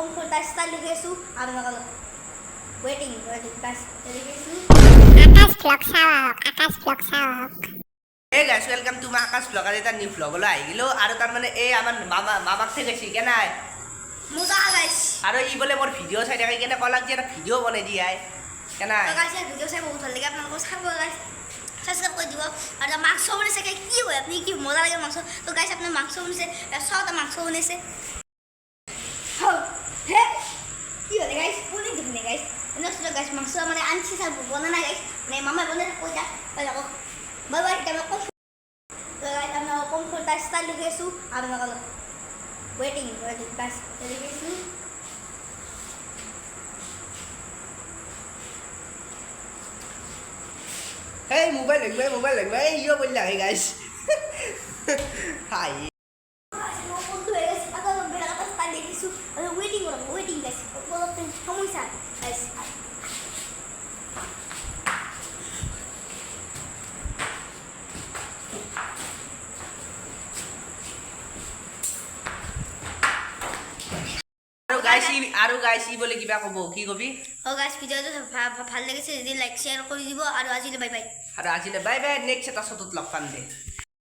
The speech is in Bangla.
কমফৰ্ট টাইষ্টাৰ লিখি আছোঁ আপোনালোকক ৱেইটিং ৱেইটিং টাইচ লিখি আছোঁ আকাশ ব্লগ চাওক আকাশ ব্লগ চাওক এই guys welcome to my Akash blog আজি এটা নিউ ব্লগলৈ আহিলোঁ আৰু তাৰমানে এই আমাৰ মামা মামাক থেকেছি কেনাই মজা গাইছ আৰু ই বোলে মোৰ ভিডিঅ' চাই থাকে কেনে ক'লাক যে এটা ভিডিঅ' বনাই দিয়াই কেনাই গাইছ ভিডিঅ' চাই বহুত ভালো লাগে আপোনালোকক চাব গাইছ ছাবস্ক্ৰাইব কৰি দিব আৰু মাংস বনাইছে কি হয় আপুনি কি মজা লাগে মাংস তো গাইছ আপোনাৰ মাংস বনাইছে চাওঁতে মাংস বনাইছে হে কি হ'লে গাইছ কোনে দিবনে গাইছ এনেকুৱা গাইছ মাংস মানে আনছি চাব বনা নাই গাইছ মানে মামাই বনাই কৈ যা কৈ যাওক বাই বাই এতিয়া কম গাইছ আপোনালোকক কমফৰ্ট টাইষ্টাৰ লিখি আছোঁ আপোনালোকক ৱেইটিং ৱেইটিং টাইচ লিখি mobile lag মোবাইল লাগবে মোবাইল লাগবে, এই ইয়ে বললে আহে গাইছ আৰু গাইছ আৰু গাইছ বোলে কিবা ক'ব কি কবি? অ গাইছ ভিডিঅ'টো ভাল লাগিছে যদি লাইক শ্বেয়াৰ কৰি দিব আৰু আজিলৈ বাই বাই আৰু আজিলৈ বাই বাই নেক্সট এটা চতুত লগ পাম দে।